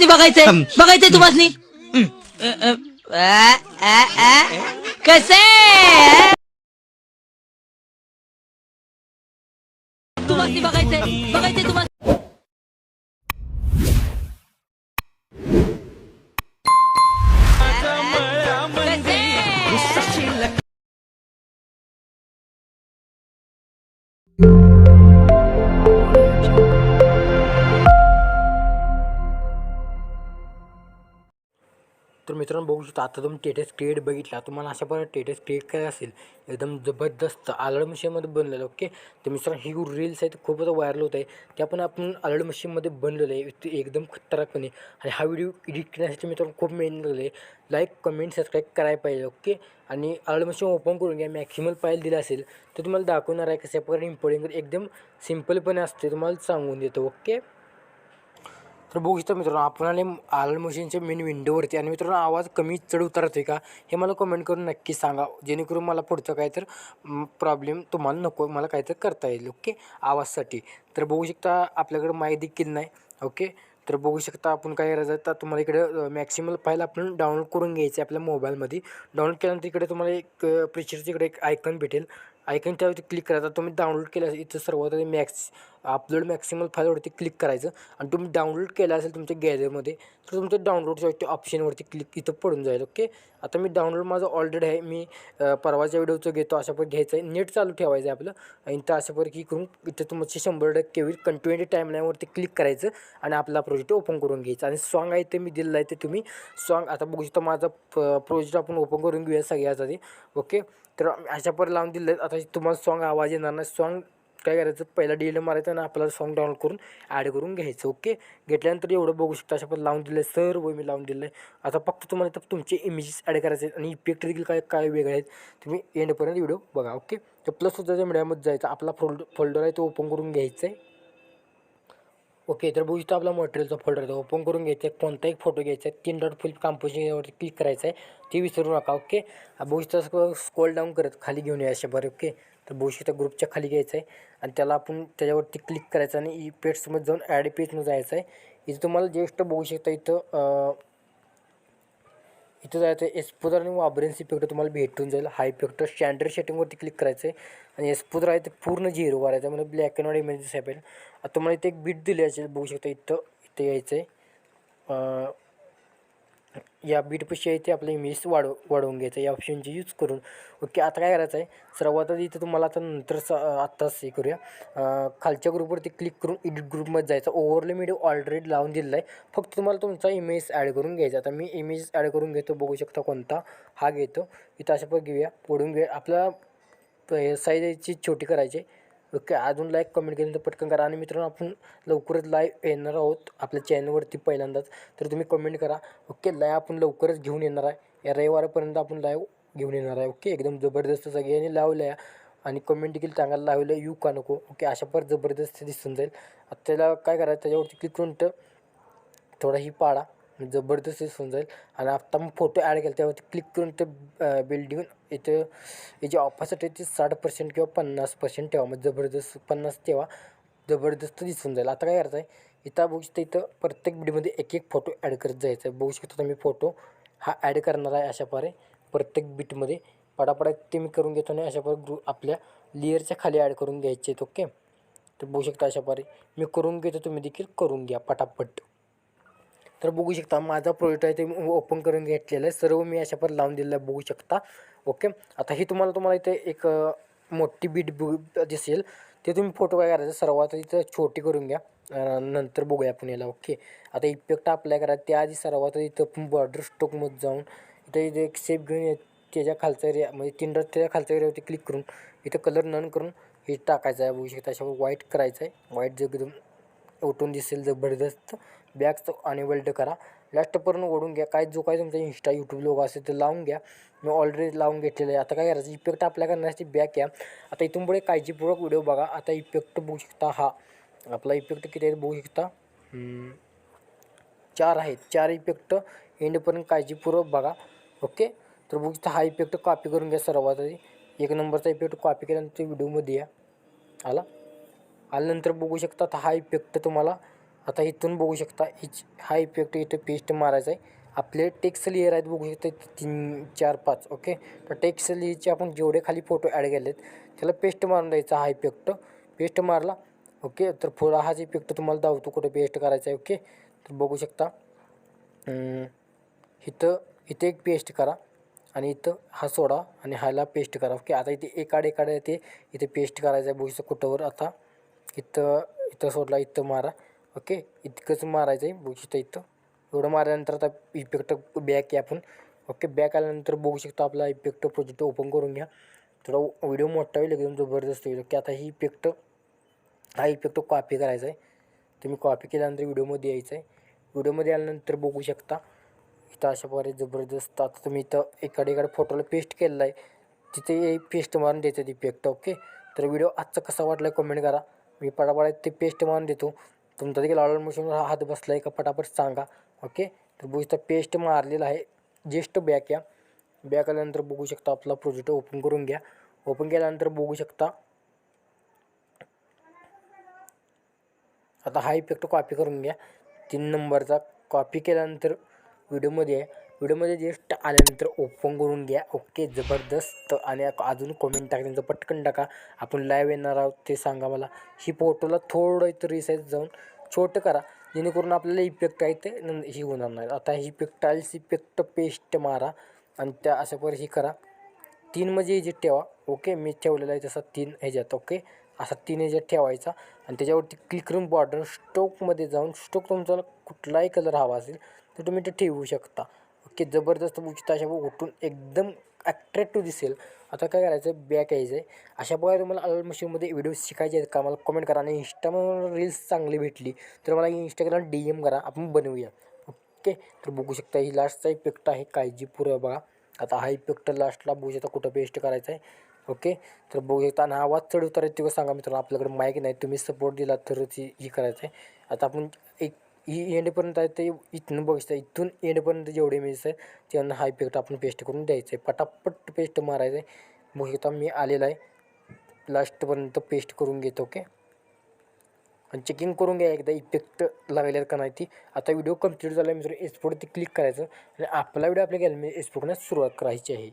तुम्हाला बघायचंय. बघायचंय तुम्हाला कसे? तुम्हाला बघायचंय. बघायचंय तुम्हाला मित्रांनो बघू शकता आता तुम्ही टेटस क्रिएट बघितला तुम्हाला अशा प्रकारे टेटस क्रिएट करायचं असेल एकदम जबरदस्त आलड मशीनमध्ये बनलेलं ओके तर मित्रांनो ही रील्स आहेत खूपच व्हायरल होत आहे त्या पण आपण आलड मशीनमध्ये बनलेलं आहे ते एकदम खतरनाकपणे. आणि हा व्हिडिओ एडिट करण्यासाठी मित्रांनो खूप मेहनत लागली आहे. लाईक कमेंट सबस्क्राईब करायला पाहिजे ओके आणि आलड मशीन ओपन करून घ्या मॅक्सिमल फाईल दिला असेल तर तुम्हाला दाखवणार आहे कशा प्रकारे इम्पॉर्टंट एकदम सिम्पलपणे असते तुम्हाला सांगून देतो ओके तर बघू शकता मित्रांनो आपण आले आलन मशीनच्या मेन विंडोवरती आणि मित्रांनो आवाज कमी चढ होते का हे मला कमेंट करून नक्की सांगा. जेणेकरून मला पुढचं काय तर प्रॉब्लेम तुम्हाला नको मला काहीतरी करता येईल ओके आवाजसाठी. तर बघू शकता आपल्याकडे माहिती देखील नाही ओके तर बघू शकता आपण काय करायचं तर तुम्हाला इकडे मॅक्सिमल फाईल आपण डाउनलोड करून घ्यायची आपल्या मोबाईलमध्ये डाउनलोड केल्यानंतर इकडे तुम्हाला एक प्रिचरच्या इकडे एक आयकन भेटेल. ऐकून त्यावरती क्लिक करायचा तुम्ही डाउनलोड केलं असेल इथं सर्वात आधी मॅक्स अपलोड मॅक्सिमल फाईलवरती क्लिक करायचं. आणि तुम्ही डाउनलोड केलं असेल तुमच्या गॅलरीमध्ये तर तुमचं डाउनलोडच्या ऑप्शनवरती क्लिक इथं पडून जाईल ओके आता मी डाउनलोड माझं ऑलरेडी आहे. मी परवाच्या व्हिडिओचं घेतो अशा पण घ्यायचं आहे. नेट चालू ठेवायचं आहे आपलं. आणि तर अशा पैकी करून इथं तुमचे शंभर टक्के होईल. कंटिन्युटी टाईमलाईनवरती क्लिक करायचं आणि आपला प्रोजेक्ट ओपन करून घ्यायचा. आणि सॉन्ग आहे ते मी दिलेलं आहे ते तुम्ही सॉन्ग आता बघू शकता माझा प्रोजेक्ट आपण ओपन करून घेऊया सगळ्याच आधी ओके तर अशा पर लावून दिलं आता तुम्हाला सॉन्ग आवाज येणार नाही. सॉन्ग काय करायचं? पहिला डी एल मारायचं आणि आपल्याला सॉन्ग डाउनलोड करून ॲड करून घ्यायचं ओके घेतल्यानंतर एवढं बघू शकता अशा पण लावून दिलं आहे सर्व मी लावून दिलं आहे आता फक्त तुम्हाला तर तुमचे इमेजेस ॲड करायचे आहेत आणि इफेक्ट देखील काय काय वेगळे आहेत तुम्ही एंडपर्यंत व्हिडिओ बघा ओके तर प्लस सुद्धा मीडियामध्ये जायचं आपला फोल्ड फोल्डर आहे तो ओपन करून घ्यायचा आहे. ओके तर बघू शकतो आपला मटेरियलचा फोल्डर आहे. ओपन करून घ्यायचा आहे कोणता एक फोटो घ्यायचा आहे तीन डॉट फुल कंपोजिशनवरती क्लिक करायचं आहे ते विसरू नका ओके? बघू शकता स्कोल डाऊन करत खाली घेऊन या अशा बरं ओके? तर बघू शकता ग्रुपच्या खाली घ्यायचं आहे आणि त्याला आपण त्याच्यावरती क्लिक करायचं आणि ई पेट्समध्ये जाऊन ॲड पेजमध्ये जायचं आहे इथं तुम्हाला ज्येष्ठ बघू शकता इथं इथं जायचं आहे. आणि वाब्रेन्स इफेक्ट तुम्हाला भेटून जाईल. हा इफेक्ट स्टँडर्ड सेटिंगवरती क्लिक करायचं आहे आणि एस्पुदर आहे ते पूर्ण झिरो करायचं म्हणजे ब्लॅक अँड व्हाईट इमेजेस आहे आता तुम्हाला इथे एक बीट दिली असेल बघू शकता इथं इथे यायचं आहे या बीटपेक्षा इथे आपलं इमेज वाढव वाढवून घ्यायचं या ऑप्शनची यूज करून. ओके आता काय करायचं आहे सर्वात आधी इथं तुम्हाला आता नंतर स आत्ताच हे करूया. खालच्या ग्रुपवरती क्लिक करून एडिट ग्रुपमध्ये जायचं. ओव्हरले मीडियम ऑलरेडी लावून दिलेला आहे फक्त तुम्हाला तुमचा इमेज ॲड करून घ्यायचा आता मी इमेज ॲड करून घेतो. बघू शकता कोणता? हा घेतो. इथं अशा पण घेऊया. पडून घेऊया आपला साईजची छोटी करायची. ओके अजून लाईक कमेंट केली तर पटकन करा. आणि मित्रांनो आपण लवकरच लाईव्ह येणार आहोत आपल्या चॅनलवरती पहिल्यांदाच. तर तुम्ही कमेंट करा. ओके लाईव्ह आपण लवकरच घेऊन येणार आहे. या रविवारपर्यंत आपण लाईव्ह घेऊन येणार आहे. ओके एकदम जबरदस्त सगळ्यांनी लावलं या आणि कमेंट देखील चांगला लावलं येऊ का नको? ओके अशा पर जबरदस्त दिसून जाईल. आता त्याला काय करायचं? त्याच्यावरती क्लिक करून थोडा ही पाडा. जबरदस्त दिसून जाईल. आणि आत्ता मग फोटो ॲड केला त्यावरती क्लिक करून ते बिल्डिंग इथं याची ऑफरसाठी आहे ती साठ पर्सेंट किंवा पन्नास पर्सेंट ठेवा. मग जबरदस्त पन्नास ठेवा. जबरदस्त दिसून जाईल. आता काय करायचं आहे इथं बघू शकता इथं प्रत्येक व्हिडिओमध्ये एक एक फोटो ॲड करत जायचं आहे बघू शकता तुम्ही फोटो हा ॲड करणार आहे अशा प्रकारे प्रत्येक बीटमध्ये पडापडा ते मी करून घेतो आणि अशा प्रकारे ग्रु आपल्या लेअरच्या खाली ॲड करून घ्यायचे आहेत ओके तर बघू शकता अशा प्रकारे मी करून घेतो तुम्ही देखील करून घ्या पटापट. तर बघू शकता माझा प्रोजेक्ट आहे ते ओपन करून घेतलेलं आहे. सर्व मी अशा पर लावून दिलेलं आहे बघू शकता. ओके आता हे तुम्हाला तुम्हाला इथे एक मोठी बीट दिसेल. ते तुम्ही फोटो काय करायचं? सर्वात इथं छोटी करून घ्या. नंतर बघूया आपण याला ओके आता इफेक्ट अप्लाय करा. त्याआधी सर्वात इथं आपण बॉर्डर स्टोकमध्ये जाऊन इथं इथे एक शेप घेऊन ये- त्याच्या खालचा एरिया म्हणजे टिंडर त्याच्या खालच्या एरियावरती क्लिक करून इथं कलर नन करून हे टाकायचं आहे. बघू शकता अशा व्हाईट करायचं आहे. व्हाईट जग एकदम उठून दिसेल जबरदस्त. बॅग्स आणि वेल्ड करा. लास्टपर्यंत ओढून घ्या. काय जो काय तुमचा इंस्टा यूट्यूब लोक असेल ते लावून घ्या. मी ऑलरेडी लावून घेतलेलं आहे. आता काय करायचं? इफेक्ट आपल्या करण्यासाठी बॅक घ्या आता इथून पुढे काळजीपूर्वक व्हिडिओ बघा. आता इफेक्ट बघू शकता हा. आपला इफेक्ट किती आहे बघू शकता. चार आहेत. चार इफेक्ट एंडपर्यंत काळजीपूर्वक बघा. ओके तर बघू शकता हा इफेक्ट कॉपी करून घ्या सर्वात आधी. एक नंबरचा इफेक्ट कॉपी केल्यानंतर व्हिडिओमध्ये या. आला? आल्यानंतर बघू शकता आता हा इफेक्ट तुम्हाला आता इथून बघू शकता इच हा इफेक्ट इथं पेस्ट मारायचा आहे. आपले टेक्स्ट लेअर आहेत बघू शकता तीन चार पाच ओके तर टेक्स्ट लेअरचे आपण जेवढे खाली फोटो ॲड केले आहेत त्याला पेस्ट मारून द्यायचा हा इफेक्ट पेस्ट मारला ओके तर पुढा हाच इफेक्ट तुम्हाला दावतो कुठे पेस्ट करायचा आहे ओके तर बघू शकता इथं इथे एक पेस्ट करा आणि इथं हा सोडा आणि ह्याला पेस्ट करा ओके आता इथे एकाड एकाड येते इथे पेस्ट करायचं आहे बघू शकता कुठंवर आता इथं इथं सोडला इथं मारा. ओके? इतकंच मारायचं आहे. बघू शकता इथं. एवढं मारल्यानंतर आता इफेक्ट बॅक आहे आपण. ओके? बॅक आल्यानंतर बघू शकतो आपला इफेक्ट प्रोजेक्ट ओपन करून घ्या. थोडा व्हिडिओ मोठा होईल एकदम जबरदस्त होईल. की आता ही इफेक्ट हा इफेक्ट कॉपी करायचा आहे. तुम्ही कॉपी केल्यानंतर व्हिडिओमध्ये यायचं आहे. व्हिडिओमध्ये आल्यानंतर बघू शकता. इथं अशा प्रकारे जबरदस्त आता तुम्ही इथं एकाडे एकाडे फोटोला पेस्ट केलेला आहे. तिथे पेस्ट मारून द्यायचं इफेक्ट ओके? तर व्हिडिओ आजचा कसा वाटला कमेंट करा. मी पडापडा ते पेस्ट मारून देतो. तुमचा देखील ऑर्डर मशीनवर हात बसला आहे का पटापट सांगा. ओके तर बघू शकता पेस्ट मारलेला आहे. जेस्ट बॅक या. बॅक आल्यानंतर बघू शकता आपला प्रोजेक्ट ओपन करून घ्या. ओपन केल्यानंतर बघू शकता आता हा इफेक्ट कॉपी करून घ्या. तीन नंबरचा कॉपी केल्यानंतर व्हिडिओमध्ये आहे व्हिडिओमध्ये जेस्ट आल्यानंतर ओपन करून घ्या. ओके जबरदस्त. आणि अजून कमेंट टाका पटकन टाका. आपण लाईव्ह येणार आहोत ते सांगा मला. ही फोटोला थोडं इथं रिसाईज जाऊन छोटं करा. जेणेकरून आपल्याला इफेक्ट आहे ते ही होणार नाही. आता ही इफेक्ट टाईल्स इफेक्ट पेस्ट मारा आणि त्या अशा पर ही करा. तीन म्हणजे ह्याच्यात ठेवा. ओके मी ठेवलेला आहे तसा तीन ह्याच्यात. ओके असा तीन ह्याच्यात ठेवायचा. आणि त्याच्यावरती क्लिक करून बॉर्डर स्टोकमध्ये जाऊन स्टोक तुमचा कुठलाही कलर हवा असेल तर तुम्ही ते ठेवू शकता. की जबरदस्त उचित अशा उठून एकदम ॲट्रॅक्टिव्ह दिसेल. आता काय करायचं बॅक यायचं आहे अशा प्रकारे तुम्हाला अल मशीनमध्ये व्हिडिओ शिकायचे आहेत का? मला कमेंट करा. आणि इंस्टावर रील्स चांगली भेटली तर मला इंस्टाग्राम डी एम करा. आपण बनवूया. ओके तर बघू शकता ही लास्टचा इफेक्ट आहे काळजीपूर्व बघा. आता हा इफेक्ट लास्टला बघू शकता कुठं पेस्ट करायचा आहे ओके तर बघू शकता. आणि आवाज चढ उतार सांगा मित्रांनो. आपल्याकडे माईक नाही. तुम्ही सपोर्ट दिला तर ती ही करायचं आहे आता आपण एक ही एंडपर्यंत आहे ते इथून बघायचं आहे इथून एंडपर्यंत जेवढे इमेजेस आहे त्यांना हा इफेक्ट आपण पेस्ट करून द्यायचं आहे. पटापट पेस्ट मारायचं आहे. मग इथं मी आलेला आहे. लास्टपर्यंत पेस्ट करून घेतो ओके आणि चेकिंग करून घ्या एकदा इफेक्ट लागल्यात का नाही ती. आता व्हिडिओ कंप्लीट झाला मित्र एक्सपोर्ट ते क्लिक करायचं. आणि आपला व्हिडिओ आपल्या गॅलरी एक्सपोर्टने सुरुवात करायची आहे.